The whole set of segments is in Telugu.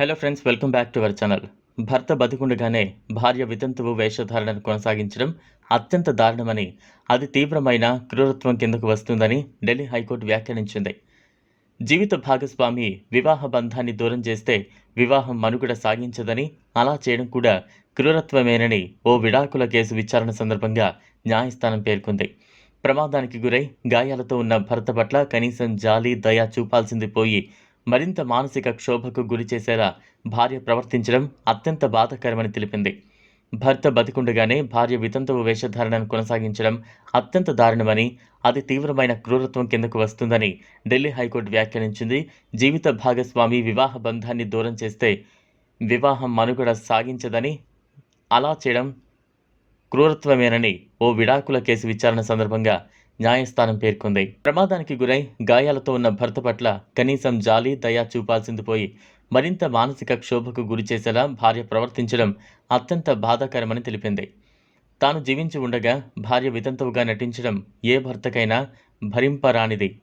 Hello friends welcome back to our channel భర్త బతికుండగానే భార్య వితంతువు వేషధారణను కొనసాగించడం అత్యంత దారుణమని అది తీవ్రమైన క్రూరత్వం కిందకు వస్తుందని ఢిల్లీ హైకోర్టు వ్యాఖ్యానించింది. జీవిత భాగస్వామి వివాహ బంధాన్ని దూరం చేస్తే వివాహం మనుగడ సాగించదని అలా చేయడం కూడా క్రూరత్వమేనని ఓ విడాకుల కేసు విచారణ సందర్భంగా న్యాయస్థానం పేర్కొంది. ప్రమాదానికి గురై గాయాలతో ఉన్న భర్త పట్ల కనీసం జాలి దయ చూపాల్సింది పోయి మరింత మానసిక క్షోభకు గురి చేసేలా భార్య ప్రవర్తించడం అత్యంత బాధాకరమని తెలిపింది. భర్త బతికుండగానే భార్య వితంతువు వేషధారణను కొనసాగించడం అత్యంత దారుణమని అది తీవ్రమైన క్రూరత్వం కిందకు వస్తుందని ఢిల్లీ హైకోర్టు వ్యాఖ్యానించింది. జీవిత భాగస్వామి వివాహ బంధాన్ని దూరం చేస్తే వివాహం మనుగడ సాగించదని అలా చేయడం క్రూరత్వమేనని ఓ విడాకుల కేసు విచారణ సందర్భంగా న్యాయస్థానం పేర్కొంది. ప్రమాదానికి గురై గాయాలతో ఉన్న భర్త పట్ల కనీసం జాలి దయ చూపాల్సింది పోయి మరింత మానసిక క్షోభకు గురి చేసేలా భార్య ప్రవర్తించడం అత్యంత బాధాకరమని తెలిపింది. తాను జీవించి ఉండగా భార్య వితంతువుగా నటించడం ఏ భర్తకైనా భరింపరానిది.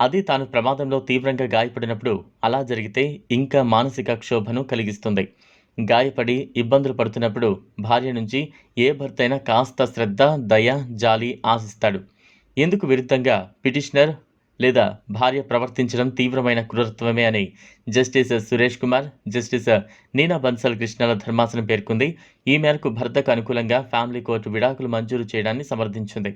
అది తాను ప్రమాదంలో తీవ్రంగా గాయపడినప్పుడు అలా జరిగితే ఇంకా మానసిక క్షోభను కలిగిస్తుంది. గాయపడి ఇబ్బందులు పడుతున్నప్పుడు భార్య నుంచి ఏ భర్తైనా కాస్త శ్రద్ధ దయ జాలి ఆశిస్తాడు. ఎందుకు విరుద్ధంగా పిటిషనర్ లేదా భార్య ప్రవర్తించడం తీవ్రమైన క్రూరత్వమే అని జస్టిస్ సురేష్ కుమార్ జస్టిస్ నీనా బన్సల్ కృష్ణల ధర్మాసనం పేర్కొంది. ఈ మేరకు భర్తకు అనుకూలంగా ఫ్యామిలీ కోర్టు విడాకులు మంజూరు చేయడాన్ని సమర్థించింది.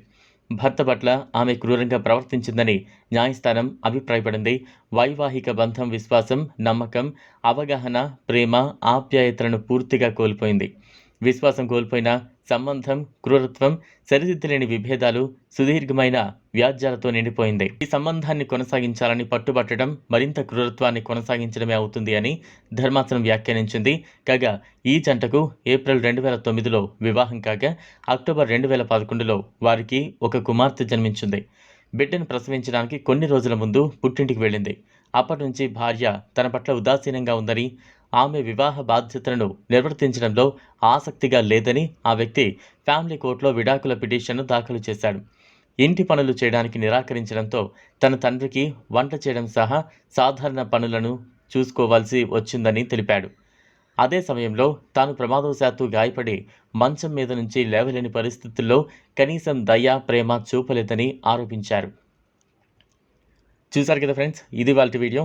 భర్త పట్ల ఆమె క్రూరంగా ప్రవర్తించిందని న్యాయస్థానం అభిప్రాయపడింది. వైవాహిక బంధం విశ్వాసం నమ్మకం అవగాహన ప్రేమ ఆప్యాయతలను పూర్తిగా కోల్పోయింది. విశ్వాసం కోల్పోయిన సంబంధం క్రూరత్వం సరిదిద్దలేని విభేదాలు సుదీర్ఘమైన వ్యాజ్యాలతో నిండిపోయింది. ఈ సంబంధాన్ని కొనసాగించాలని పట్టుబట్టడం మరింత క్రూరత్వాన్ని కొనసాగించడమే అవుతుంది అని ధర్మాసనం వ్యాఖ్యానించింది. కాగా ఈ జంటకు ఏప్రిల్ రెండు వేల తొమ్మిదిలో వివాహం కాగా అక్టోబర్ రెండు వేల పదకొండులో వారికి ఒక కుమార్తె జన్మించింది. బిడ్డను ప్రసవించడానికి కొన్ని రోజుల ముందు పుట్టింటికి వెళ్ళింది. అప్పటి నుంచి భార్య తన పట్ల ఉదాసీనంగా ఉందని ఆమె వివాహ బాధ్యతలను నిర్వర్తించడంలో ఆసక్తిగా లేదని ఆ వ్యక్తి ఫ్యామిలీ కోర్టులో విడాకుల పిటిషన్ను దాఖలు చేశాడు. ఇంటి పనులు చేయడానికి నిరాకరించడంతో తన తండ్రికి వంట చేయడం సహా సాధారణ పనులను చూసుకోవాల్సి వచ్చిందని తెలిపాడు. అదే సమయంలో తాను ప్రమాదవశాత్తు గాయపడి మంచం మీద నుంచి లేవలేని పరిస్థితుల్లో కనీసం దయ ప్రేమ చూపలేదని ఆరోపించారు. చూసారు కదా ఫ్రెండ్స్ ఇది వాళ్ళ వీడియో.